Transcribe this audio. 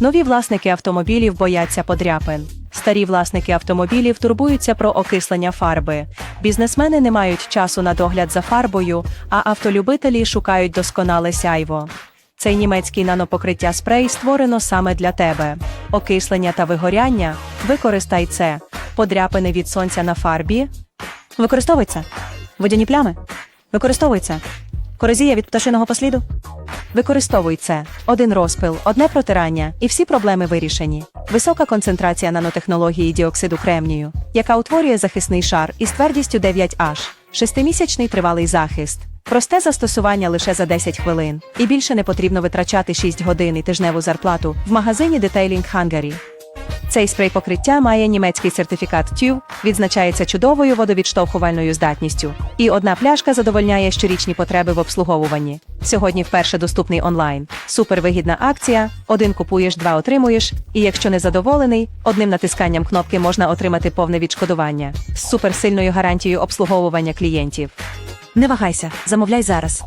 Нові власники автомобілів бояться подряпин. Старі власники автомобілів турбуються про окислення фарби. Бізнесмени не мають часу на догляд за фарбою, а автолюбителі шукають досконале сяйво. Цей німецький нанопокриття спрей створено саме для тебе. Окислення та вигоряння використай це. Подряпини від сонця на фарбі. Використовується. Водяні плями. Використовується. Корозія від пташиного посліду. Використовуй це. Один розпил, одне протирання, і всі проблеми вирішені. Висока концентрація нанотехнології діоксиду кремнію, яка утворює захисний шар із твердістю 9H. Шестимісячний тривалий захист. Просте застосування лише за 10 хвилин. І більше не потрібно витрачати 6 годин і тижневу зарплату в магазині Detailing Hungary. Цей спрей покриття має німецький сертифікат TÜV, відзначається чудовою водовідштовхувальною здатністю. І одна пляшка задовольняє щорічні потреби в обслуговуванні. Сьогодні вперше доступний онлайн. Супервигідна акція: один купуєш, два отримуєш. І якщо не задоволений, одним натисканням кнопки можна отримати повне відшкодування з суперсильною гарантією обслуговування клієнтів. Не вагайся, замовляй зараз.